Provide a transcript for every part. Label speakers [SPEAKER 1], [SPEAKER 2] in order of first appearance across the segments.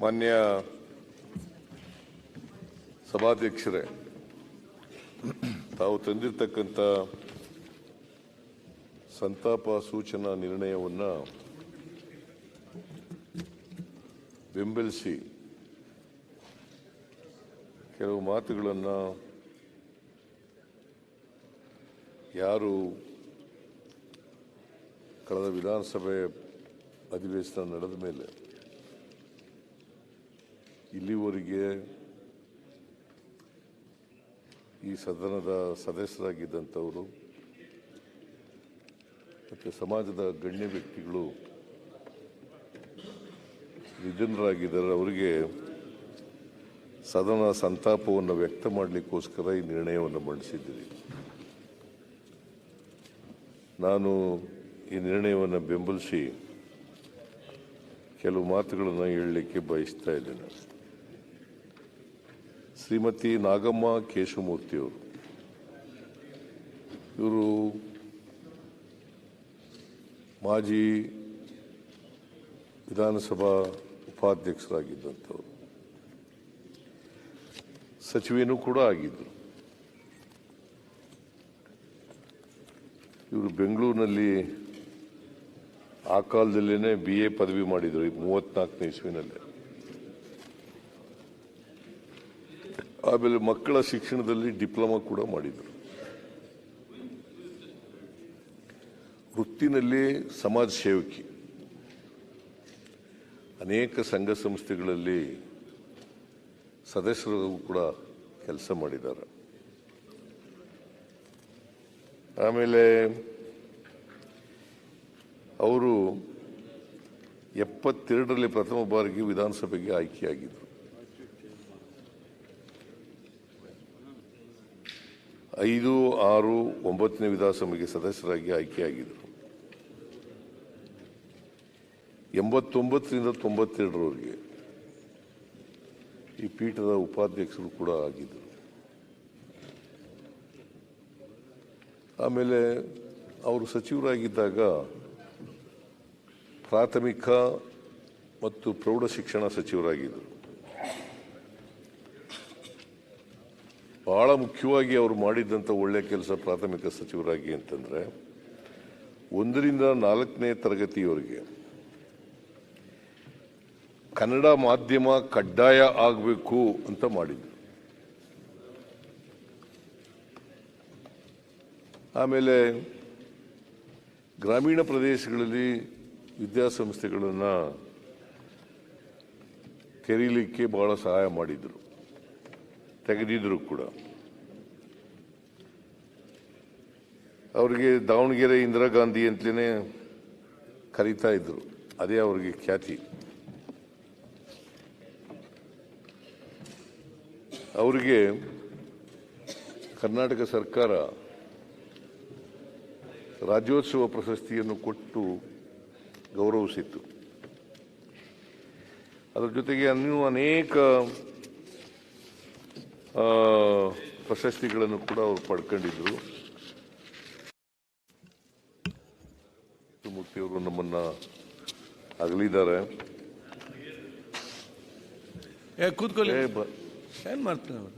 [SPEAKER 1] ಮಾನ್ಯ ಸಭಾಧ್ಯಕ್ಷರೇ, ತಾವು ತಂದಿರತಕ್ಕಂಥ ಸಂತಾಪ ಸೂಚನಾ ನಿರ್ಣಯವನ್ನು ಬೆಂಬಲಿಸಿ ಕೆಲವು ಮಾತುಗಳನ್ನು ಯಾರು ಕಳೆದ ವಿಧಾನಸಭೆ ಅಧಿವೇಶನ ನಡೆದ ಮೇಲೆ ಇಲ್ಲಿವರೆಗೆ ಈ ಸದನದ ಸದಸ್ಯರಾಗಿದ್ದಂಥವರು, ಮತ್ತು ಸಮಾಜದ ಗಣ್ಯ ವ್ಯಕ್ತಿಗಳು ನಿಧನರಾಗಿದ್ದಾರೆ ಅವರಿಗೆ ಸದನ ಸಂತಾಪವನ್ನು ವ್ಯಕ್ತ ಮಾಡಲಿಕ್ಕೋಸ್ಕರ ಈ ನಿರ್ಣಯವನ್ನು ಮಂಡಿಸಿದ್ದೀರಿ. ನಾನು ಈ ನಿರ್ಣಯವನ್ನು ಬೆಂಬಲಿಸಿ ಕೆಲವು ಮಾತುಗಳನ್ನು ಹೇಳಲಿಕ್ಕೆ ಬಯಸ್ತಾ ಇದ್ದೇನೆ. ಶ್ರೀಮತಿ ನಾಗಮ್ಮ ಕೇಶವಮೂರ್ತಿಯವರು ಇವರು ಮಾಜಿ ವಿಧಾನಸಭಾ ಉಪಾಧ್ಯಕ್ಷರಾಗಿದ್ದಂಥವ್ರು. ಸಚಿವೇನೂ ಕೂಡ ಆಗಿದ್ದರು. ಇವರು ಬೆಂಗಳೂರಿನಲ್ಲಿ ಆ ಕಾಲದಲ್ಲೇ ಬಿ ಎ ಪದವಿ ಮಾಡಿದರು ಮೂವತ್ನಾಲ್ಕನೇ ಇಸ್ವಿನಲ್ಲೇ. ಆಮೇಲೆ ಮಕ್ಕಳ ಶಿಕ್ಷಣದಲ್ಲಿ ಡಿಪ್ಲೊಮಾ ಕೂಡ ಮಾಡಿದರು. ವೃತ್ತಿನಲ್ಲಿ ಸಮಾಜ ಸೇವಕಿ. ಅನೇಕ ಸಂಘ ಸಂಸ್ಥೆಗಳಲ್ಲಿ ಸದಸ್ಯರು ಕೂಡ ಕೆಲಸ ಮಾಡಿದ್ದಾರೆ. ಆಮೇಲೆ ಅವರು ಎಪ್ಪತ್ತೆರಡರಲ್ಲಿ ಪ್ರಥಮ ಬಾರಿಗೆ ವಿಧಾನಸಭೆಗೆ ಆಯ್ಕೆಯಾಗಿದ್ದರು ಐದು ಆರು ಒಂಬತ್ತನೇ ವಿಧಾನಸಭೆಗೆ ಸದಸ್ಯರಾಗಿ ಆಯ್ಕೆಯಾಗಿದ್ದರು. ಎಂಬತ್ತೊಂಬತ್ತರಿಂದ ತೊಂಬತ್ತೆರಡರವರೆಗೆ ಈ ಪೀಠದ ಉಪಾಧ್ಯಕ್ಷರು ಕೂಡ ಆಗಿದ್ದರು. ಆಮೇಲೆ ಅವರು ಸಚಿವರಾಗಿದ್ದಾಗ ಪ್ರಾಥಮಿಕ ಮತ್ತು ಪ್ರೌಢ ಶಿಕ್ಷಣ ಸಚಿವರಾಗಿದ್ದರು. ಬಹಳ ಮುಖ್ಯವಾಗಿ ಅವರು ಮಾಡಿದ್ದಂಥ ಒಳ್ಳೆಯ ಕೆಲಸ ಪ್ರಾಥಮಿಕ ಸಚಿವರಾಗಿ ಅಂತಂದರೆ ಒಂದರಿಂದ ನಾಲ್ಕನೇ ತರಗತಿಯವರಿಗೆ ಕನ್ನಡ ಮಾಧ್ಯಮ ಕಡ್ಡಾಯ ಆಗಬೇಕು ಅಂತ ಮಾಡಿದ್ರು. ಆಮೇಲೆ ಗ್ರಾಮೀಣ ಪ್ರದೇಶಗಳಲ್ಲಿ ವಿದ್ಯಾಸಂಸ್ಥೆಗಳನ್ನು ತೆರೀಲಿಕ್ಕೆ ಭಾಳ ಸಹಾಯ ಮಾಡಿದರು. ತೆಗೆದಿದ್ರು ಕೂಡ. ಅವರಿಗೆ ದಾವಣಗೆರೆ ಇಂದಿರಾ ಗಾಂಧಿ ಅಂತಲೇ ಕರೀತಾ ಇದ್ರು. ಅದೇ ಅವರಿಗೆ ಖ್ಯಾತಿ. ಅವರಿಗೆ ಕರ್ನಾಟಕ ಸರ್ಕಾರ ರಾಜ್ಯೋತ್ಸವ ಪ್ರಶಸ್ತಿಯನ್ನು ಕೊಟ್ಟು ಗೌರವಿಸಿತ್ತು. ಅದರ ಜೊತೆಗೆ ಇನ್ನೂ ಅನೇಕ ಪ್ರಶಸ್ತಿಗಳನ್ನು ಕೂಡ ಅವರು ಪಡ್ಕೊಂಡಿದ್ರು ಮೂರ್ತಿಯವರು ನಮ್ಮನ್ನ ಅಗಲಿದ್ದಾರೆ
[SPEAKER 2] ಏ ಕೂತ್ಕೊಳ್ಳಿ ಏನ್ ಮಾಡ್ತಾರೆ ಅವ್ರು?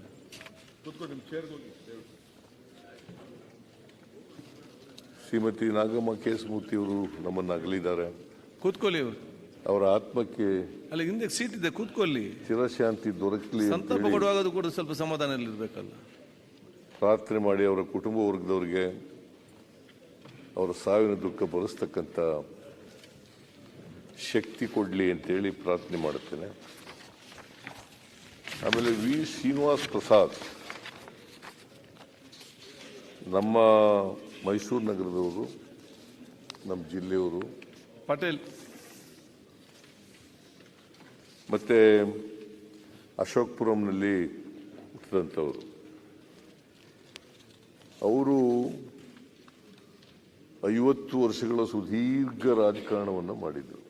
[SPEAKER 1] ಶ್ರೀಮತಿ ನಾಗಮ್ಮ ಕೇಸಮೂರ್ತಿಯವರು ನಮ್ಮನ್ನು ಅಗಲಿದ್ದಾರೆ
[SPEAKER 2] ಕೂತ್ಕೊಳ್ಳಿ ಅವ್ರು.
[SPEAKER 1] ಅವರ ಆತ್ಮಕ್ಕೆ
[SPEAKER 2] ಅಲ್ಲಿ ಹಿಂದೆ ಸೀಟ್ ಇದೆ ಕೂತ್ಕೊಳ್ಳಿ
[SPEAKER 1] ಚಿರಶಾಂತಿ ದೊರಕಲಿ
[SPEAKER 2] ಸಂತಾಪ
[SPEAKER 1] ಹೇಳಿ
[SPEAKER 2] ಕೊಡುವಾಗ ಕೂಡ ಸ್ವಲ್ಪ ಸಮಾಧಾನದಲ್ಲಿ ಇರಬೇಕಲ್ಲ
[SPEAKER 1] ಪ್ರಾರ್ಥನೆ ಮಾಡಿ ಅವರ ಕುಟುಂಬ ವರ್ಗದವರಿಗೆ ಅವರ ಸಾವಿನ ದುಃಖ ಭರಿಸ್ತಕ್ಕಂಥ ಶಕ್ತಿ ಕೊಡಲಿ ಅಂತೇಳಿ ಪ್ರಾರ್ಥನೆ ಮಾಡುತ್ತೇನೆ. ಆಮೇಲೆ ವಿ ಶ್ರೀನಿವಾಸ್ ಪ್ರಸಾದ್ ನಮ್ಮ ಮೈಸೂರು ನಗರದವರು ನಮ್ಮ ಜಿಲ್ಲೆಯವರು
[SPEAKER 2] ಪಟೇಲ್.
[SPEAKER 1] ಮತ್ತು ಅಶೋಕ್ಪುರಂನಲ್ಲಿ ಹುಟ್ಟಿದಂಥವರು. ಅವರು ಐವತ್ತು ವರ್ಷಗಳ ಸುದೀರ್ಘ ರಾಜಕಾರಣವನ್ನು ಮಾಡಿದರು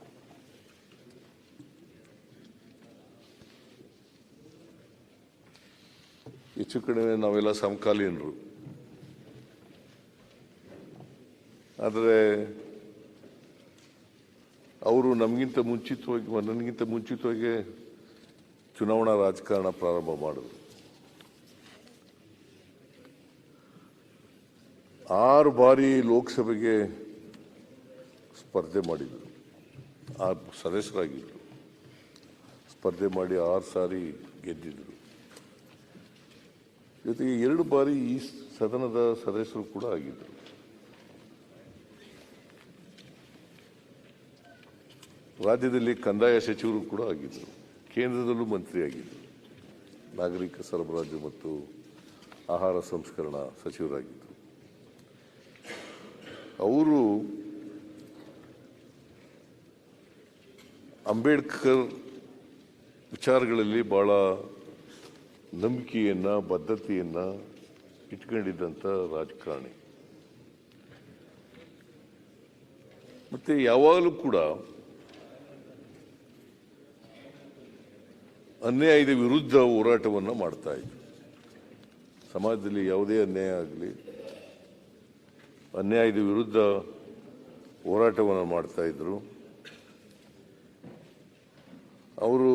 [SPEAKER 1] ಹೆಚ್ಚು ಕಡಿಮೆ ನಾವೆಲ್ಲ ಸಮಕಾಲೀನರು. ಆದರೆ ಅವರು ನಮಗಿಂತ ಮುಂಚಿತವಾಗಿ, ನನಗಿಂತ ಮುಂಚಿತವಾಗಿ ಚುನಾವಣಾ ರಾಜಕಾರಣ ಪ್ರಾರಂಭ ಮಾಡಿದ್ರು. ಆರು ಬಾರಿ ಲೋಕಸಭೆಗೆ ಸ್ಪರ್ಧೆ ಮಾಡಿದರು. ಆರು ಸದಸ್ಯರಾಗಿದ್ದರು ಸ್ಪರ್ಧೆ ಮಾಡಿ ಆರು ಸಾರಿ ಗೆದ್ದಿದ್ರು. ಜೊತೆಗೆ ಎರಡು ಬಾರಿ ಈ ಸದನದ ಸದಸ್ಯರು ಕೂಡ ಆಗಿದ್ದರು. ರಾಜ್ಯದಲ್ಲಿ ಕಂದಾಯ ಸಚಿವರು ಕೂಡ ಆಗಿದ್ದರು. ಕೇಂದ್ರದಲ್ಲೂ ಮಂತ್ರಿಯಾಗಿದ್ದರು ನಾಗರಿಕ ಸರಬರಾಜು ಮತ್ತು ಆಹಾರ ಸಂಸ್ಕರಣಾ ಸಚಿವರಾಗಿದ್ದರು. ಅವರು ಅಂಬೇಡ್ಕರ್ ವಿಚಾರಗಳಲ್ಲಿ ಬಹಳ ನಂಬಿಕೆಯನ್ನ, ಬದ್ಧತೆಯನ್ನು ಇಟ್ಕೊಂಡಿದ್ದಂಥ ರಾಜಕಾರಣಿ. ಮತ್ತೆ ಯಾವಾಗಲೂ ಕೂಡ ಅನ್ಯಾಯದ ವಿರುದ್ಧ ಹೋರಾಟವನ್ನು ಮಾಡ್ತಾ ಇದ್ರು. ಸಮಾಜದಲ್ಲಿ ಯಾವುದೇ ಅನ್ಯಾಯ ಆಗಲಿ, ಅನ್ಯಾಯದ ವಿರುದ್ಧ ಹೋರಾಟವನ್ನು ಮಾಡ್ತಾ ಇದ್ರು. ಅವರು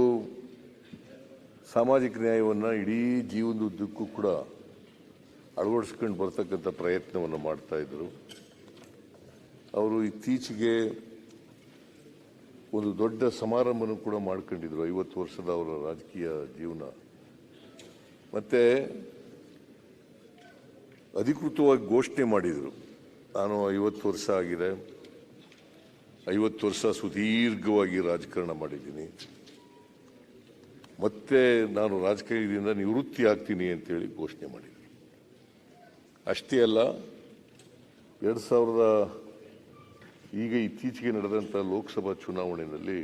[SPEAKER 1] ಸಾಮಾಜಿಕ ನ್ಯಾಯವನ್ನು ಇಡೀ ಜೀವನದುದ್ದಕ್ಕೂ ಕೂಡ ಅಳವಡಿಸ್ಕೊಂಡು ಬರ್ತಕ್ಕಂಥ ಪ್ರಯತ್ನವನ್ನು ಮಾಡ್ತಾ ಇದ್ರು. ಅವರು ಇತ್ತೀಚೆಗೆ ಒಂದು ದೊಡ್ಡ ಸಮಾರಂಭನೂ ಕೂಡ ಮಾಡ್ಕೊಂಡಿದ್ರು, ಐವತ್ತು ವರ್ಷದ ಅವರ ರಾಜಕೀಯ ಜೀವನ. ಮತ್ತೆ ಅಧಿಕೃತವಾಗಿ ಘೋಷಣೆ ಮಾಡಿದರು, ನಾನು ಐವತ್ತು ವರ್ಷ ಆಗಿದೆ, ಐವತ್ತು ವರ್ಷ ಸುದೀರ್ಘವಾಗಿ ರಾಜಕಾರಣ ಮಾಡಿದ್ದೀನಿ. ಮತ್ತೆ ನಾನು ರಾಜಕೀಯದಿಂದ ನಿವೃತ್ತಿ ಆಗ್ತೀನಿ ಅಂತೇಳಿ ಘೋಷಣೆ ಮಾಡಿದ್ವಿ ಅಷ್ಟೇ ಅಲ್ಲ, ಎರಡು ಸಾವಿರದ ಈಗ ಇತ್ತೀಚೆಗೆ ನಡೆದಂಥ ಲೋಕಸಭಾ ಚುನಾವಣೆಯಲ್ಲಿ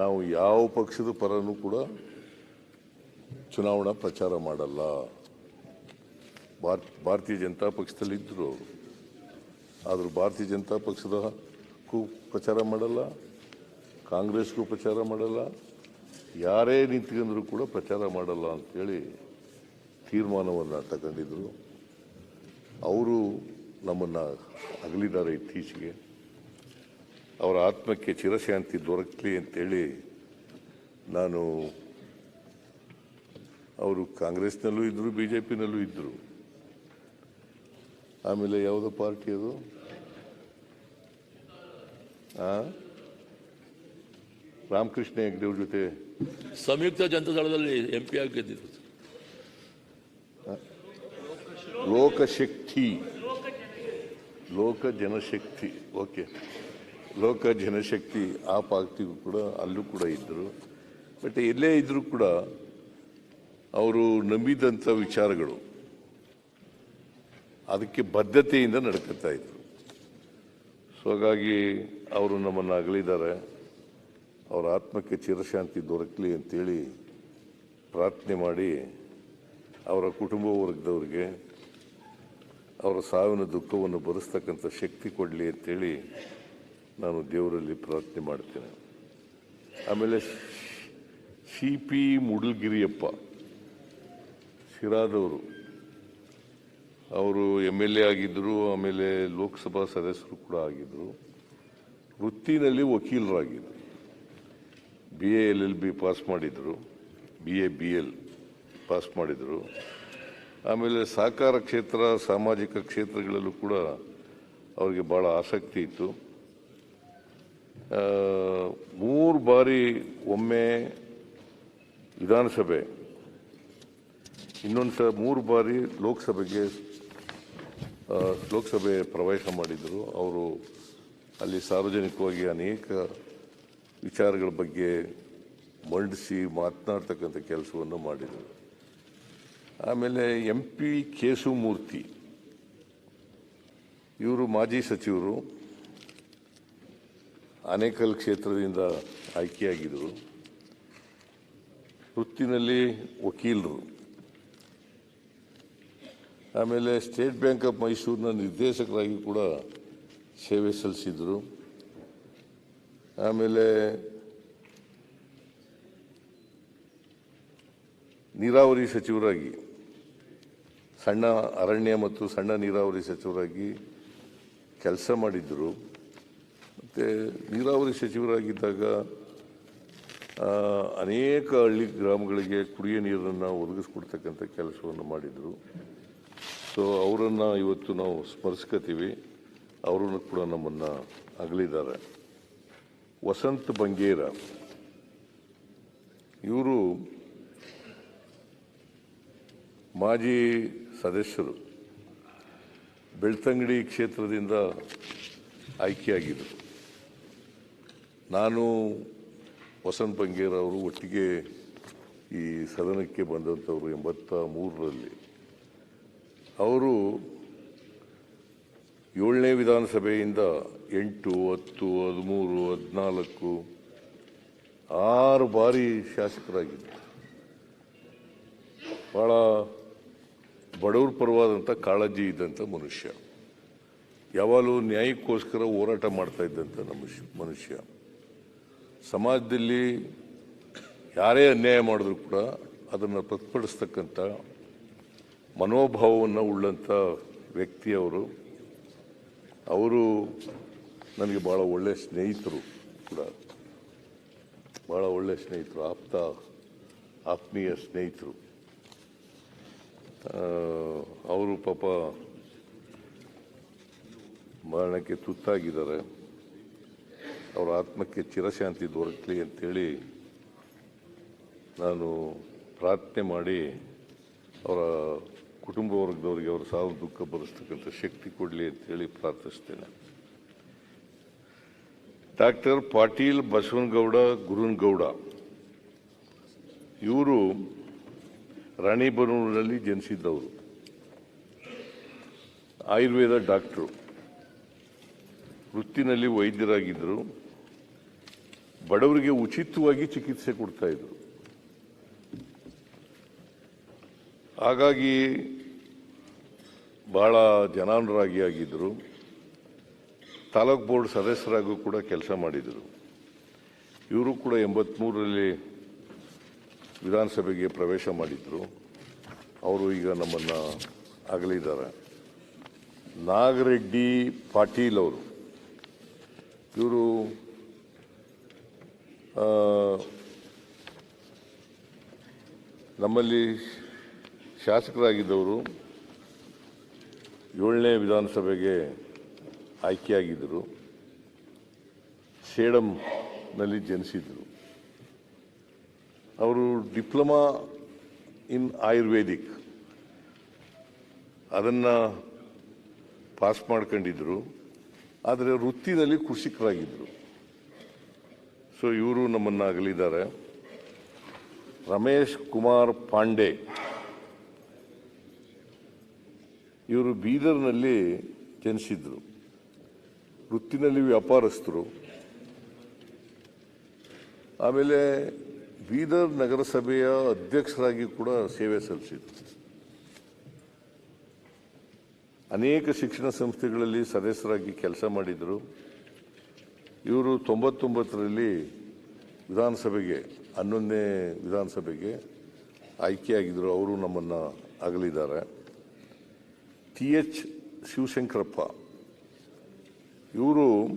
[SPEAKER 1] ನಾವು ಯಾವ ಪಕ್ಷದ ಪರನೂ ಕೂಡ ಚುನಾವಣಾ ಪ್ರಚಾರ ಮಾಡಲ್ಲ. ಭಾರತ್ ಭಾರತೀಯ ಜನತಾ ಪಕ್ಷದಲ್ಲಿದ್ದರು ಅವರು. ಆದರೂ ಭಾರತೀಯ ಜನತಾ ಪಕ್ಷದಕ್ಕೂ ಪ್ರಚಾರ ಮಾಡಲ್ಲ, ಕಾಂಗ್ರೆಸ್ಗೂ ಪ್ರಚಾರ ಮಾಡಲ್ಲ ಯಾರೇ ನಿಂತ್ಕೊಂಡ್ರೂ ಕೂಡ ಪ್ರಚಾರ ಮಾಡಲ್ಲ ಅಂತೇಳಿ ತೀರ್ಮಾನವನ್ನು ತಗೊಂಡಿದ್ರು. ಅವರು ನಮ್ಮನ್ನು ಅಗಲಿದ್ದಾರೆ ಇತ್ತೀಚೆಗೆ. ಅವರ ಆತ್ಮಕ್ಕೆ ಚಿರಶಾಂತಿ ದೊರಕಲಿ ಅಂತೇಳಿ ನಾನು ಅವರು ಕಾಂಗ್ರೆಸ್ನಲ್ಲೂ ಇದ್ದರು ಬಿ ಜೆ ಪಿನಲ್ಲೂ ಇದ್ದರು ಆಮೇಲೆ ಯಾವುದೋ ಪಾರ್ಟಿ ಅದು? ಆ? ರಾಮಕೃಷ್ಣ ಹೆಗ್ಡೆ ಅವ್ರ ಜೊತೆ
[SPEAKER 3] ಸಂಯುಕ್ತ ಜನತಾದಳದಲ್ಲಿ ಎಂ ಪಿ ಆಗಿ ಗೆದ್ದಿದ್ರು
[SPEAKER 1] ಲೋಕಶಕ್ತಿ. ಲೋಕ ಜನಶಕ್ತಿ ಓಕೆ. ಲೋಕ ಜನಶಕ್ತಿ ಆ ಪಾರ್ಟಿಗೂ ಕೂಡ ಅಲ್ಲೂ ಕೂಡ ಇದ್ದರು ಬಟ್ ಎಲ್ಲೇ ಇದ್ದರೂ ಕೂಡ ಅವರು ನಂಬಿದಂಥ ವಿಚಾರಗಳು ಅದಕ್ಕೆ ಬದ್ಧತೆಯಿಂದ ನಡ್ಕೊತಾ ಇದ್ರು. ಸೊ ಹಾಗಾಗಿ ಅವರು ನಮ್ಮನ್ನು ಅಗಲಿದ್ದಾರೆ. ಅವರ ಆತ್ಮಕ್ಕೆ ಚಿರಶಾಂತಿ ದೊರಕಲಿ ಅಂತೇಳಿ ಪ್ರಾರ್ಥನೆ ಮಾಡಿ ಅವರ ಕುಟುಂಬ ವರ್ಗದವ್ರಿಗೆ ಅವರ ಸಾವಿನ ದುಃಖವನ್ನು ಭರಿಸ್ತಕ್ಕಂಥ ಶಕ್ತಿ ಕೊಡಲಿ ಅಂತೇಳಿ ನಾನು ದೇವರಲ್ಲಿ ಪ್ರಾರ್ಥನೆ ಮಾಡ್ತೇನೆ. ಆಮೇಲೆ ಸಿ ಪಿ ಮುಡಲ್ಗಿರಿಯಪ್ಪ ಶಿರಾದವರು, ಅವರು ಎಂ ಎಲ್ ಎ ಆಗಿದ್ದರು, ಆಮೇಲೆ ಲೋಕಸಭಾ ಸದಸ್ಯರು ಕೂಡ ಆಗಿದ್ದರು. ವೃತ್ತಿನಲ್ಲಿ ವಕೀಲರಾಗಿದ್ದರು. B A L L B pass ಮಾಡಿದರು. B A B L pass ಮಾಡಿದರು. ಆಮೇಲೆ ಸಹಕಾರ ಕ್ಷೇತ್ರ, ಸಾಮಾಜಿಕ ಕ್ಷೇತ್ರಗಳಲ್ಲೂ ಕೂಡ ಅವರಿಗೆ ಭಾಳ ಆಸಕ್ತಿ ಇತ್ತು. ಮೂರು ಬಾರಿ ಒಮ್ಮೆ ವಿಧಾನಸಭೆ, ಇನ್ನೊಂದು ಸ, ಮೂರು ಬಾರಿ ಲೋಕಸಭೆಗೆ ಲೋಕಸಭೆ ಪ್ರವೇಶ ಮಾಡಿದರು. ಅವರು ಅಲ್ಲಿ ಸಾರ್ವಜನಿಕವಾಗಿ ಅನೇಕ ವಿಚಾರಗಳ ಬಗ್ಗೆ ಮಂಡಿಸಿ ಮಾತನಾಡ್ತಕ್ಕಂಥ ಕೆಲಸವನ್ನು ಮಾಡಿದರು. ಆಮೇಲೆ ಎಂ ಪಿ ಕೇಸುಮೂರ್ತಿ ಇವರು ಮಾಜಿ ಸಚಿವರು, ಆನೇಕಲ್ ಕ್ಷೇತ್ರದಿಂದ ಆಯ್ಕೆಯಾಗಿದ್ದರು. ವೃತ್ತಿನಲ್ಲಿ ವಕೀಲರು. ಆಮೇಲೆ ಸ್ಟೇಟ್ ಬ್ಯಾಂಕ್ ಆಫ್ ಮೈಸೂರಿನ ನಿರ್ದೇಶಕರಾಗಿ ಕೂಡ ಸೇವೆ ಸಲ್ಲಿಸಿದರು ಆಮೇಲೆ ನೀರಾವರಿ ಸಚಿವರಾಗಿ, ಸಣ್ಣ ಅರಣ್ಯ ಮತ್ತು ಸಣ್ಣ ನೀರಾವರಿ ಸಚಿವರಾಗಿ ಕೆಲಸ ಮಾಡಿದ್ದರು ಮತ್ತು ನೀರಾವರಿ ಸಚಿವರಾಗಿದ್ದಾಗ ಅನೇಕ ಹಳ್ಳಿ ಗ್ರಾಮಗಳಿಗೆ ಕುಡಿಯ ನೀರನ್ನು ಒದಗಿಸ್ಕೊಡ್ತಕ್ಕಂಥ ಕೆಲಸವನ್ನು ಮಾಡಿದರು. ಸೊ ಅವರನ್ನು ಇವತ್ತು ನಾವು ಸ್ಮರಿಸ್ಕೋತೀವಿ. ಅವರನ್ನು ಕೂಡ ನಮ್ಮನ್ನು ಅಗಲಿದ್ದಾರೆ. ವಸಂತ್ ಬಂಗೇರ. ಇವರು ಮಾಜಿ ಸದಸ್ಯರು. ಬೆಳ್ತಂಗಡಿ ಕ್ಷೇತ್ರದಿಂದ ಆಯ್ಕೆಯಾಗಿದ್ದರು ನಾನು ವಸಂತ್ ಬಂಗೇರ ಅವರು ಒಟ್ಟಿಗೆ ಈ ಸದನಕ್ಕೆ ಬಂದಂಥವರು ಎಂಬತ್ತ ಮೂರರಲ್ಲಿ. ಅವರು ಏಳನೇ ವಿಧಾನಸಭೆಯಿಂದ ಎಂಟು, ಹತ್ತು, ಹದಿಮೂರು, ಹದಿನಾಲ್ಕು, ಆರು ಬಾರಿ ಶಾಸಕರಾಗಿದ್ದರು. ಭಾಳ ಬಡವ್ರ ಪರವಾದಂಥ ಕಾಳಜಿ ಇದ್ದಂಥ ಮನುಷ್ಯ. ಯಾವಾಗಲೂ ನ್ಯಾಯಕ್ಕೋಸ್ಕರ ಹೋರಾಟ ಮಾಡ್ತಾ ಇದ್ದಂಥ ನಮ್ಮ ಮನುಷ್ಯ. ಸಮಾಜದಲ್ಲಿ ಯಾರೇ ಅನ್ಯಾಯ ಮಾಡಿದ್ರು ಕೂಡ ಅದನ್ನು ಪ್ರತಿಭಟಿಸ್ತಕ್ಕಂಥ ಮನೋಭಾವವನ್ನು ಉಳ್ಳಂಥ ವ್ಯಕ್ತಿಯವರು ಅವರು ನನಗೆ ಭಾಳ ಒಳ್ಳೆಯ ಸ್ನೇಹಿತರು ಕೂಡ. ಭಾಳ ಒಳ್ಳೆಯ ಸ್ನೇಹಿತರು, ಆಪ್ತ, ಆತ್ಮೀಯ ಸ್ನೇಹಿತರು. ಅವರು ಪಾಪ ಮರಣಕ್ಕೆ ತುತ್ತಾಗಿದ್ದಾರೆ. ಅವರ ಆತ್ಮಕ್ಕೆ ಚಿರಶಾಂತಿ ದೊರಕಲಿ ಅಂತೇಳಿ ನಾನು ಪ್ರಾರ್ಥನೆ ಮಾಡಿ ಅವರ ಕುಟುಂಬ ವರ್ಗದವರಿಗೆ ಅವರ ಸಾವು ದುಃಖ ಭರಿಸ್ತಕ್ಕಂಥ ಶಕ್ತಿ ಕೊಡಲಿ ಅಂತೇಳಿ ಪ್ರಾರ್ಥಿಸ್ತೇನೆ. ಡಾಕ್ಟರ್ ಪಾಟೀಲ್ ಬಸವನಗೌಡ, ಗುರುನ್ಗೌಡ, ಇವರು ರಾಣಿಬೆನ್ನೂರಿನಲ್ಲಿ ಜನಿಸಿದ್ದವರು. ಆಯುರ್ವೇದ ಡಾಕ್ಟ್ರು. ವೃತ್ತಿನಲ್ಲಿ ವೈದ್ಯರಾಗಿದ್ದರು. ಬಡವರಿಗೆ ಉಚಿತವಾಗಿ ಚಿಕಿತ್ಸೆ ಕೊಡ್ತಾ ಇದ್ರು ಹಾಗಾಗಿ ಭಾಳ ಜನಾನುರಾಗಿ ಆಗಿದ್ದರು ತಾಲೂಕ್ ಬೋರ್ಡ್ ಸದಸ್ಯರಾಗೂ ಕೂಡ ಕೆಲಸ ಮಾಡಿದರು. ಇವರು ಕೂಡ ಎಂಬತ್ತ್ಮೂರರಲ್ಲಿ ವಿಧಾನಸಭೆಗೆ ಪ್ರವೇಶ ಮಾಡಿದ್ರು. ಅವರು ಈಗ ನಮ್ಮನ್ನು ಅಗಲಿದ್ದಾರೆ. ನಾಗರೆಡ್ಡಿ ಪಾಟೀಲ್ ಅವರು. ಇವರು ನಮ್ಮಲ್ಲಿ ಶಾಸಕರಾಗಿದ್ದವರು ಏಳನೇ ವಿಧಾನಸಭೆಗೆ ಆಯ್ಕೆಯಾಗಿದ್ದರು. ಸೇಡಂನಲ್ಲಿ ಜನಿಸಿದರು ಅವರು ಡಿಪ್ಲೊಮಾ ಇನ್ ಆಯುರ್ವೇದಿಕ್. ಅದನ್ನು ಪಾಸ್ ಮಾಡ್ಕೊಂಡಿದ್ರು ಆದರೆ ವೃತ್ತಿನಲ್ಲಿ ಕೃಷಿಕರಾಗಿದ್ದರು. ಸೊ ಇವರು ನಮ್ಮನ್ನು ಅಗಲಿದ್ದಾರೆ ರಮೇಶ್ ಕುಮಾರ್ ಪಾಂಡೆ ಇವರು ಬೀದರ್ನಲ್ಲಿ ಜನಿಸಿದ್ರು. ವೃತ್ತಿನಲ್ಲಿ ವ್ಯಾಪಾರಸ್ಥರು. ಆಮೇಲೆ ಬೀದರ್ ನಗರಸಭೆಯ ಅಧ್ಯಕ್ಷರಾಗಿ ಕೂಡ ಸೇವೆ ಸಲ್ಲಿಸಿದ್ರು. ಅನೇಕ ಶಿಕ್ಷಣ ಸಂಸ್ಥೆಗಳಲ್ಲಿ ಸದಸ್ಯರಾಗಿ ಕೆಲಸ ಮಾಡಿದರು. ಇವರು ತೊಂಬತ್ತೊಂಬತ್ತರಲ್ಲಿ ವಿಧಾನಸಭೆಗೆ, ಹನ್ನೊಂದನೇ ವಿಧಾನಸಭೆಗೆ ಆಯ್ಕೆಯಾಗಿದ್ದರು ಅವರು ನಮ್ಮನ್ನು ಅಗಲಿದ್ದಾರೆ. T H Shivashankarappa. ಇವರು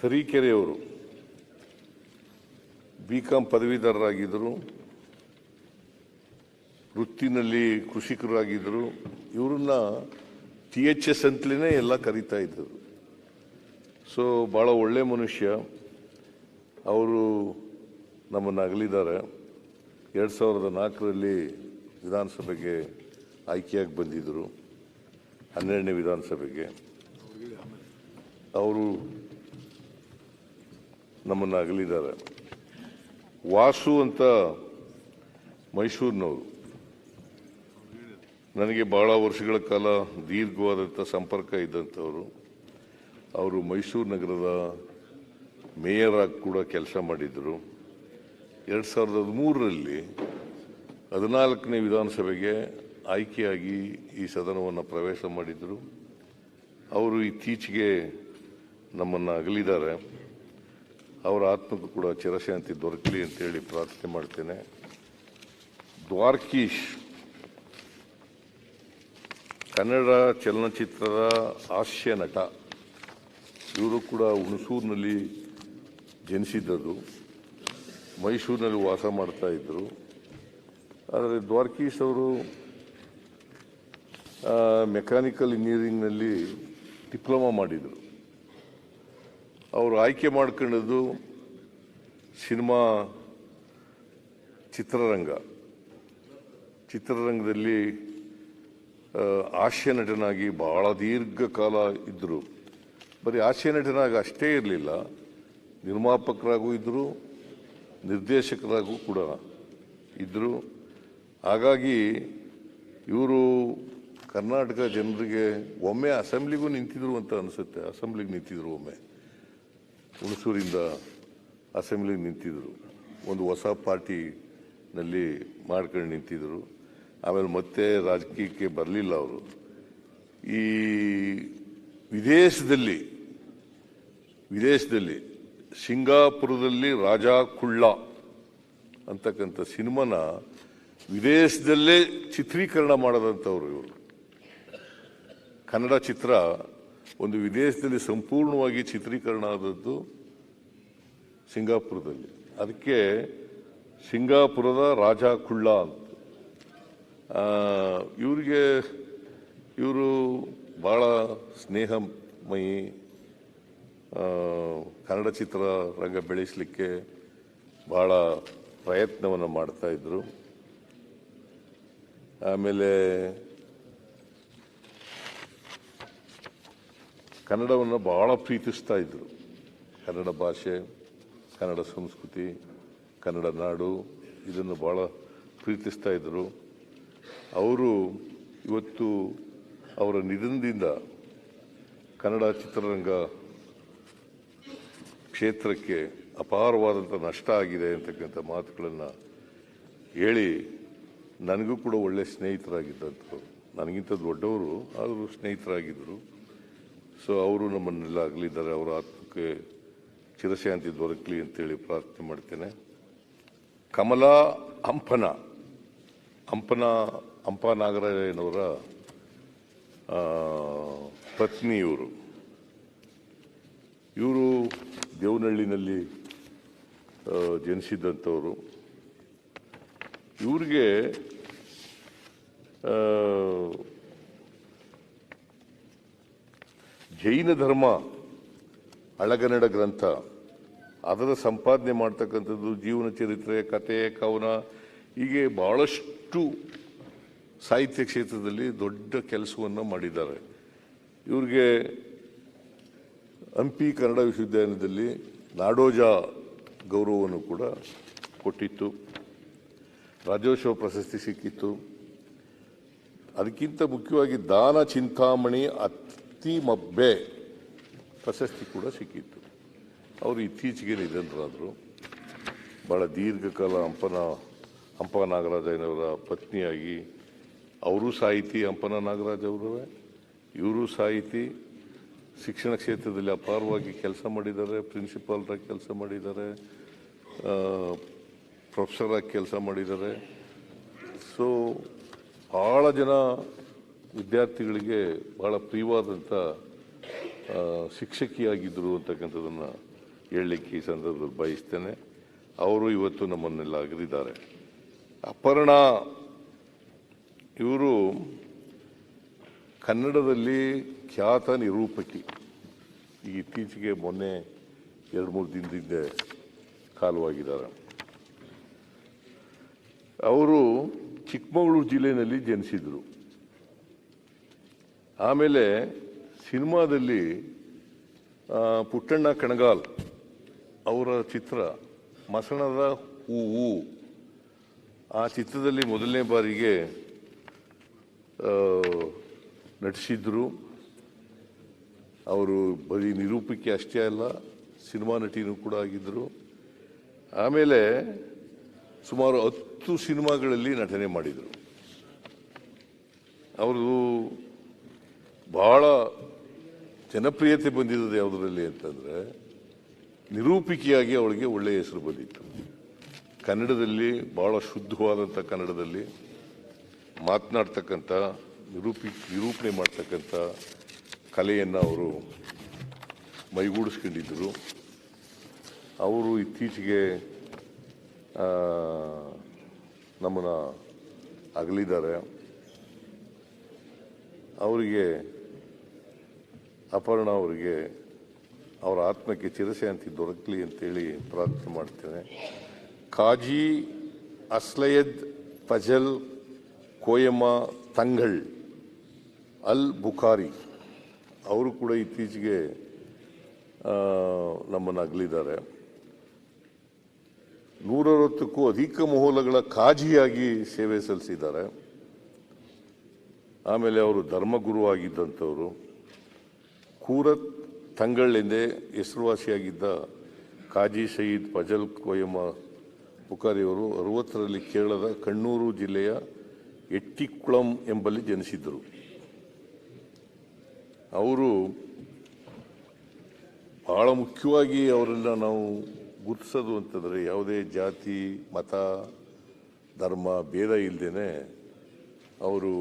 [SPEAKER 1] ತರೀಕೆರೆಯವರು. B com ಪದವೀಧರರಾಗಿದ್ದರು. ವೃತ್ತಿನಲ್ಲಿ ಕೃಷಿಕರಾಗಿದ್ದರು. ಇವರನ್ನ ಟಿ ಎಚ್ ಎಸ್ ಅಂತಲೇ ಎಲ್ಲ ಕರೀತಾ ಇದ್ದರು. ಸೊ, ಭಾಳ ಒಳ್ಳೆ ಮನುಷ್ಯ. ಅವರು ನಮ್ಮನ್ನು ಅಗಲಿದ್ದಾರೆ. ಎರಡು ಸಾವಿರದ ನಾಲ್ಕರಲ್ಲಿ ವಿಧಾನಸಭೆಗೆ ಆಯ್ಕೆಯಾಗಿ ಬಂದಿದ್ದರು ಹನ್ನೆರಡನೇ ವಿಧಾನಸಭೆಗೆ. ಅವರು ನಮ್ಮನ್ನು ಅಗಲಿದ್ದಾರೆ. ವಾಸು ಅಂತ ಮೈಸೂರಿನವರು. ನನಗೆ ಬಹಳ ವರ್ಷಗಳ ಕಾಲ ದೀರ್ಘವಾದಂಥ ಸಂಪರ್ಕ ಇದ್ದಂಥವರು. ಅವರು ಮೈಸೂರು ನಗರದ ಮೇಯರ್ ಆಗಿ ಕೂಡ ಕೆಲಸ ಮಾಡಿದ್ದರು. ಎರಡು ಸಾವಿರದ ಹದಿಮೂರರಲ್ಲಿ ಹದಿನಾಲ್ಕನೇ ವಿಧಾನಸಭೆಗೆ ಆಯ್ಕೆಯಾಗಿ ಈ ಸದನವನ್ನು ಪ್ರವೇಶ ಮಾಡಿದ್ದರು ಅವರು ಇತ್ತೀಚೆಗೆ ನಮ್ಮನ್ನು ಅಗಲಿದ್ದಾರೆ. ಅವರ ಆತ್ಮಕ್ಕೂ ಕೂಡ ಚಿರಶಾಂತಿ ದೊರಕಲಿ ಅಂತೇಳಿ ಪ್ರಾರ್ಥನೆ ಮಾಡ್ತೇನೆ. ದ್ವಾರ್ಕೀಶ್, ಕನ್ನಡ ಚಲನಚಿತ್ರದ ಹಾಸ್ಯ ನಟ, ಇವರು ಕೂಡ ಹುಣಸೂರಿನಲ್ಲಿ ಜನಿಸಿದ್ದದು ಮೈಸೂರಿನಲ್ಲಿ ವಾಸ ಮಾಡ್ತಾ ಇದ್ದರು ಆದರೆ ದ್ವಾರಕೀಶ್ ಅವರು ಮೆಕ್ಯಾನಿಕಲ್ ಇಂಜಿನಿಯರಿಂಗ್ನಲ್ಲಿ ಡಿಪ್ಲೊಮಾ ಮಾಡಿದರು. ಅವರು ಆಯ್ಕೆ ಮಾಡ್ಕೊಂಡದ್ದು ಸಿನಿಮಾ ಚಿತ್ರರಂಗ. ಚಿತ್ರರಂಗದಲ್ಲಿ ಹಾಸ್ಯ ನಟನಾಗಿ ಬಹಳ ದೀರ್ಘಕಾಲ ಇದ್ದರು ಬರೀ ಹಾಸ್ಯ ನಟನಾಗಿ ಅಷ್ಟೇ ಇರಲಿಲ್ಲ, ನಿರ್ಮಾಪಕರಾಗೂ ಇದ್ದರು ನಿರ್ದೇಶಕರಾಗೂ ಕೂಡ ಇದ್ದರು ಹಾಗಾಗಿ ಇವರು ಕರ್ನಾಟಕ ಜನರಿಗೆ ಒಮ್ಮೆ ಅಸೆಂಬ್ಲಿಗೂ ನಿಂತಿದ್ರು ಅಂತ ಅನಿಸುತ್ತೆ. ಅಸೆಂಬ್ಲಿಗೆ ನಿಂತಿದ್ರು ಒಮ್ಮೆ. ಹುಣಸೂರಿಂದ ಅಸೆಂಬ್ಲಿಗೆ ನಿಂತಿದ್ರು. ಒಂದು ಹೊಸ ಪಾರ್ಟಿನಲ್ಲಿ ಮಾಡ್ಕೊಂಡು ನಿಂತಿದ್ರು. ಆಮೇಲೆ ಮತ್ತೆ ರಾಜಕೀಯಕ್ಕೆ ಬರಲಿಲ್ಲ ಅವರು. ಈ ವಿದೇಶದಲ್ಲಿ ವಿದೇಶದಲ್ಲಿ ಸಿಂಗಾಪುರದಲ್ಲಿ ರಾಜಾ ಕುಳ್ಳ ಅಂತಕ್ಕಂಥ ಸಿನಿಮಾನ ವಿದೇಶದಲ್ಲೇ ಚಿತ್ರೀಕರಣ ಮಾಡದಂಥವ್ರು ಇವರು. ಕನ್ನಡ ಚಿತ್ರ ಒಂದು ವಿದೇಶದಲ್ಲಿ ಸಂಪೂರ್ಣವಾಗಿ ಚಿತ್ರೀಕರಣ ಆದದ್ದು ಸಿಂಗಾಪುರದಲ್ಲಿ. ಅದಕ್ಕೆ ಸಿಂಗಾಪುರದ ರಾಜ ಕುಳ್ಳ ಅಂತ. ಇವರಿಗೆ ಇವರು ಭಾಳ ಸ್ನೇಹಮಯಿ ಕನ್ನಡ ಕನ್ನಡ ಚಿತ್ರರಂಗ ಬೆಳೆಸಲಿಕ್ಕೆ ಭಾಳ ಪ್ರಯತ್ನವನ್ನು ಮಾಡ್ತಾಯಿದ್ರು ಆಮೇಲೆ ಕನ್ನಡವನ್ನು ಬಹಳ ಪ್ರೀತಿಸ್ತಾ ಇದ್ದರು ಕನ್ನಡ ಭಾಷೆ, ಕನ್ನಡ ಸಂಸ್ಕೃತಿ, ಕನ್ನಡ ನಾಡು, ಇದನ್ನು ಭಾಳ ಪ್ರೀತಿಸ್ತಾ ಇದ್ದರು ಅವರು ಇವತ್ತು ಅವರ ನಿಧನದಿಂದ ಕನ್ನಡ ಚಿತ್ರರಂಗ ಕ್ಷೇತ್ರಕ್ಕೆ ಅಪಾರವಾದಂಥ ನಷ್ಟ ಆಗಿದೆ ಅಂತಕ್ಕಂಥ ಮಾತುಗಳನ್ನು ಹೇಳಿ ನನಗೂ ಕೂಡ ಒಳ್ಳೆ ಸ್ನೇಹಿತರಾಗಿದ್ದಂಥವ್ರು ನನಗಿಂತ ದೊಡ್ಡವರು ಆದರೂ ಸ್ನೇಹಿತರಾಗಿದ್ದರು. ಸೊ ಅವರು ನಮ್ಮನ್ನೆಲ್ಲ ಆಗಲಿದ್ದಾರೆ ಅವರ ಆತ್ಮಕ್ಕೆ ಚಿರಶಾಂತಿ ದೊರಕಲಿ ಅಂತೇಳಿ ಪ್ರಾರ್ಥನೆ ಮಾಡ್ತೇನೆ. ಕಮಲಾ ಹಂಪನ. ಹಂಪನ, ಹಂಪ ನಾಗರಾಯನವರ ಪತ್ನಿಯವರು. ಪತ್ನಿ ಇವರು ದೇವನಹಳ್ಳಿನಲ್ಲಿ ಜನಿಸಿದ್ದಂಥವರು ಇವ್ರಿಗೆ ಆ, ಜೈನ ಧರ್ಮ ಹಳಗನ್ನಡ ಗ್ರಂಥ. ಅದರ ಸಂಪಾದನೆ ಮಾಡ್ತಕ್ಕಂಥದ್ದು ಜೀವನ ಚರಿತ್ರೆ ಕತೆ ಕವನ, ಹೀಗೆ ಭಾಳಷ್ಟು ಸಾಹಿತ್ಯ ಕ್ಷೇತ್ರದಲ್ಲಿ ದೊಡ್ಡ ಕೆಲಸವನ್ನು ಮಾಡಿದ್ದಾರೆ. ಇವ್ರಿಗೆ ಹಂಪಿ ಕನ್ನಡ ವಿಶ್ವವಿದ್ಯಾಲಯದಲ್ಲಿ ನಾಡೋಜ ಗೌರವವನ್ನು ಕೂಡ ಕೊಟ್ಟಿತ್ತು. ರಾಜ್ಯೋತ್ಸವ ಪ್ರಶಸ್ತಿ ಸಿಕ್ಕಿತ್ತು. ಅದಕ್ಕಿಂತ ಮುಖ್ಯವಾಗಿ ದಾನ ಚಿಂತಾಮಣಿ ಅತಿ ಮಬ್ಬೆ ಪ್ರಶಸ್ತಿ ಕೂಡ ಸಿಕ್ಕಿತ್ತು. ಅವರು ಇತ್ತೀಚೆಗೆ ನಿಧನರಾದರು ಭಾಳ ದೀರ್ಘಕಾಲ ಹಂಪನ ಹಂಪ ನಾಗರಾಜನವರ ಪತ್ನಿಯಾಗಿ ಅವರು ಸಾಹಿತಿ ಹಂಪನ ನಾಗರಾಜ್ ಅವರವೇ ಇವರು ಸಾಹಿತಿ ಶಿಕ್ಷಣ ಕ್ಷೇತ್ರದಲ್ಲಿ ಅಪಾರವಾಗಿ ಕೆಲಸ ಮಾಡಿದ್ದಾರೆ ಪ್ರಿನ್ಸಿಪಾಲ್ರಾಗಿ ಕೆಲಸ ಮಾಡಿದ್ದಾರೆ ಪ್ರೊಫೆಸರಾಗಿ ಕೆಲಸ ಮಾಡಿದ್ದಾರೆ. ಸೊ ಭಾಳ ಜನ ವಿದ್ಯಾರ್ಥಿಗಳಿಗೆ ಭಾಳ ಪ್ರಿಯವಾದಂಥ ಶಿಕ್ಷಕಿಯಾಗಿದ್ದರು ಅಂತಕ್ಕಂಥದ್ದನ್ನು ಹೇಳಲಿಕ್ಕೆ ಈ ಸಂದರ್ಭದಲ್ಲಿ ಬಯಸ್ತೇನೆ. ಅವರು ಇವತ್ತು ನಮ್ಮನ್ನೆಲ್ಲ ಅಗಲಿದ್ದಾರೆ ಅಪರ್ಣ ಇವರು ಕನ್ನಡದಲ್ಲಿ ಖ್ಯಾತ ನಿರೂಪಕಿ. ಈ ಇತ್ತೀಚೆಗೆ ಮೊನ್ನೆ ಎರಡು ಮೂರು ದಿನದಿಂದ ಕಾಲವಾಗಿದ್ದಾರೆ. ಅವರು ಚಿಕ್ಕಮಗಳೂರು ಜಿಲ್ಲೆಯಲ್ಲಿ ಜನಿಸಿದರು. ಆಮೇಲೆ ಸಿನಿಮಾದಲ್ಲಿ ಪುಟ್ಟಣ್ಣ ಕಣಗಾಲ್ ಅವರ ಚಿತ್ರ ಮಸಣದ ಹೂವು. ಆ ಚಿತ್ರದಲ್ಲಿ ಮೊದಲನೇ ಬಾರಿಗೆ ನಟಿಸಿದ್ರು. ಅವರು ಬರೀ ನಿರೂಪಿಕೆ ಅಷ್ಟೇ ಅಲ್ಲ, ಸಿನಿಮಾ ನಟಿನೂ ಕೂಡ ಆಗಿದ್ದರು. ಆಮೇಲೆ ಸುಮಾರು ಹತ್ತು ಸಿನಿಮಾಗಳಲ್ಲಿ ನಟನೆ ಮಾಡಿದರು. ಅವರು ಬಹಳ ಜನಪ್ರಿಯತೆ ಬಂದಿರೋದು ಯಾವುದರಲ್ಲಿ ಅಂತಂದರೆ ನಿರೂಪಿಕೆಯಾಗಿ ಅವಳಿಗೆ ಒಳ್ಳೆಯ ಹೆಸರು ಬಂದಿತ್ತು. ಕನ್ನಡದಲ್ಲಿ, ಬಹಳ ಶುದ್ಧವಾದಂಥ ಕನ್ನಡದಲ್ಲಿ ಮಾತನಾಡ್ತಕ್ಕಂಥ, ನಿರೂಪಿ, ನಿರೂಪಣೆ ಮಾಡ್ತಕ್ಕಂಥ ಕಲೆಯನ್ನು ಅವರು ಮೈಗೂಡಿಸ್ಕೊಂಡಿದ್ದರು. ಅವರು ಇತ್ತೀಚೆಗೆ ನಮ್ಮನ್ನು ನಮ್ಮನ್ನ ಅಗಲಿದ್ದಾರೆ. ಅವರಿಗೆ ಅಪರ್ಣ ಅವರಿಗೆ ಅವರ ಆತ್ಮಕ್ಕೆ ಚಿರಶಾಂತಿ ದೊರಕಲಿ ಅಂತೇಳಿ ಪ್ರಾರ್ಥನೆ ಮಾಡ್ತೇನೆ. ಕಾಜಿ ಅಸ್ಲಯದ್ ಫಜಲ್ ಕೋಯಮ್ಮ ತಂಗಳ್ ಅಲ್ ಬುಖಾರಿ ಅವರು ಕೂಡ ಇತ್ತೀಚೆಗೆ ನಮ್ಮನ್ನು ಅಗಲಿದ್ದಾರೆ. ನೂರರವತ್ತಕ್ಕೂ ಅಧಿಕ ಮಹೋಲಗಳ ಕಾಜಿಯಾಗಿ ಸೇವೆ ಸಲ್ಲಿಸಿದ್ದಾರೆ. ಆಮೇಲೆ ಅವರು ಧರ್ಮಗುರು ಆಗಿದ್ದಂಥವರು. ಕೂರತ್ ತಂಗಳೆಂದೇ ಹೆಸರುವಾಸಿಯಾಗಿದ್ದ ಕಾಜಿ ಸಯೀದ್ ಫಜಲ್ ಕೋಯಮ್ಮ ಪುಕಾರಿಯವರು ಅರವತ್ತರಲ್ಲಿ ಕೇರಳದ ಕಣ್ಣೂರು ಜಿಲ್ಲೆಯ ಎಟ್ಟಿಕುಳಂ ಎಂಬಲ್ಲಿ ಜನಿಸಿದ್ದರು. ಅವರು ಬಹಳ ಮುಖ್ಯವಾಗಿ ಅವರನ್ನ ನಾವು ಗುರುತಿಸೋದು ಅಂತಂದರೆ ಯಾವುದೇ ಜಾತಿ, ಮತ, ಧರ್ಮ, ಭೇದ ಇಲ್ಲದೇನೆ ಅವರು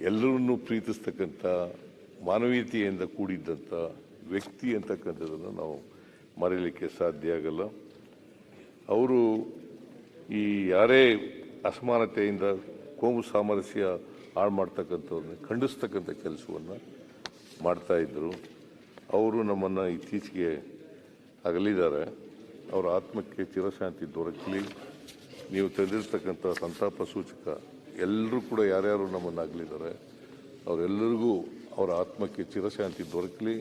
[SPEAKER 1] ಎಲ್ಲರನ್ನೂ ಪ್ರೀತಿಸ್ತಕ್ಕಂಥ ಮಾನವೀಯತೆಯಿಂದ ಕೂಡಿದ್ದಂಥ ವ್ಯಕ್ತಿ ಅಂತಕ್ಕಂಥದ್ದನ್ನು ನಾವು ಮರೆಯಲಿಕ್ಕೆ ಸಾಧ್ಯ ಆಗಲ್ಲ. ಅವರು ಈ ಯಾರೇ ಅಸಮಾನತೆಯಿಂದ ಕೋಮು ಸಾಮರಸ್ಯ ಹಾಳು ಮಾಡ್ತಕ್ಕಂಥವ್ರನ್ನ ಖಂಡಿಸ್ತಕ್ಕಂಥ ಕೆಲಸವನ್ನು ಮಾಡ್ತಾಯಿದ್ರು ಇದ್ದರು ಅವರು ನಮ್ಮನ್ನು ಇತ್ತೀಚೆಗೆ ಅಗಲಿದ್ದಾರೆ. ಅವರ ಆತ್ಮಕ್ಕೆ ಚಿರಶಾಂತಿ ದೊರಕಲಿ. ನೀವು ತೆಗೆದಿರ್ತಕ್ಕಂಥ ಸಂತಾಪ ಸೂಚಕ ಎಲ್ಲರೂ ಕೂಡ ಯಾರ್ಯಾರು ನಮ್ಮನ್ನು ಅಗಲಿದ್ದಾರೆ, ಅವರೆಲ್ಲರಿಗೂ ಅವರ ಆತ್ಮಕ್ಕೆ ಚಿರಶಾಂತಿ ದೊರಕಲಿ,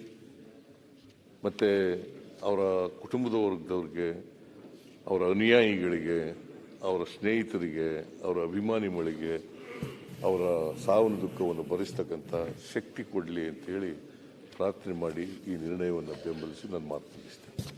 [SPEAKER 1] ಮತ್ತು ಅವರ ಕುಟುಂಬದ ವರ್ಗದವ್ರಿಗೆ, ಅವರ ಅನುಯಾಯಿಗಳಿಗೆ, ಅವರ ಸ್ನೇಹಿತರಿಗೆ, ಅವರ ಅಭಿಮಾನಿಗಳಿಗೆ, ಅವರ ಸಾವಿನ ದುಃಖವನ್ನು ಭರಿಸ್ತಕ್ಕಂಥ ಶಕ್ತಿ ಕೊಡಲಿ ಅಂತ ಹೇಳಿ ಪ್ರಾರ್ಥನೆ ಮಾಡಿ ಈ ನಿರ್ಣಯವನ್ನು ಬೆಂಬಲಿಸಿ ನಾನು ಮಾತು ಮುಗಿಸ್ತೇನೆ.